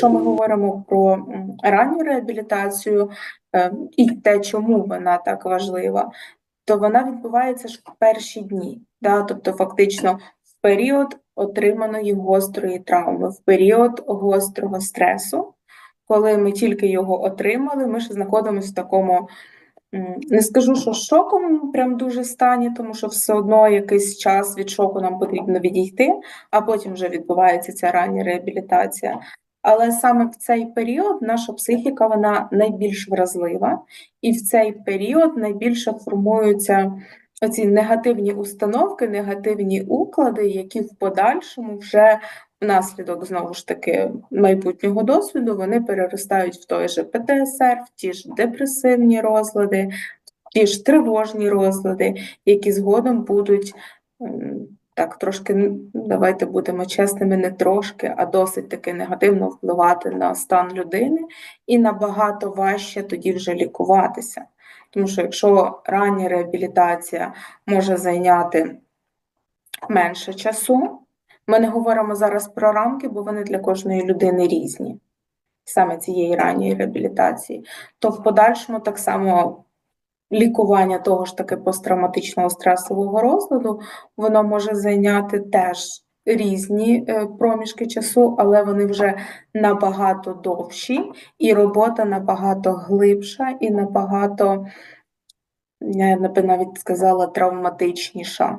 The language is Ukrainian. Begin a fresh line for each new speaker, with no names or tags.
якщо ми говоримо про ранню реабілітацію е, і те, чому вона так важлива, то вона відбувається ж в перші дні, да? тобто фактично в період отриманої гострої травми, в період гострого стресу, коли ми тільки його отримали, ми ще знаходимося в такому. Не скажу, що шоковому прям дуже стані, тому що все одно якийсь час від шоку нам потрібно відійти, а потім вже відбувається ця рання реабілітація. Але саме в цей період наша психіка вона найбільш вразлива, і в цей період найбільше формуються оці негативні установки, негативні уклади, які в подальшому вже внаслідок знову ж таки майбутнього досвіду вони переростають в той же ПТСР, в ті ж депресивні розлади, в ті ж тривожні розлади, які згодом будуть м, так трошки, давайте будемо чесними, не трошки, а досить таки негативно впливати на стан людини, і набагато важче тоді вже лікуватися. Тому що якщо рання реабілітація може зайняти менше часу, ми не говоримо зараз про рамки, бо вони для кожної людини різні, саме цієї ранньої реабілітації, то в подальшому так само лікування того ж таки посттравматичного стресового розладу, воно може зайняти теж різні е, проміжки часу, але вони вже набагато довші, і робота набагато глибша і набагато, я би навіть сказала, травматичніша.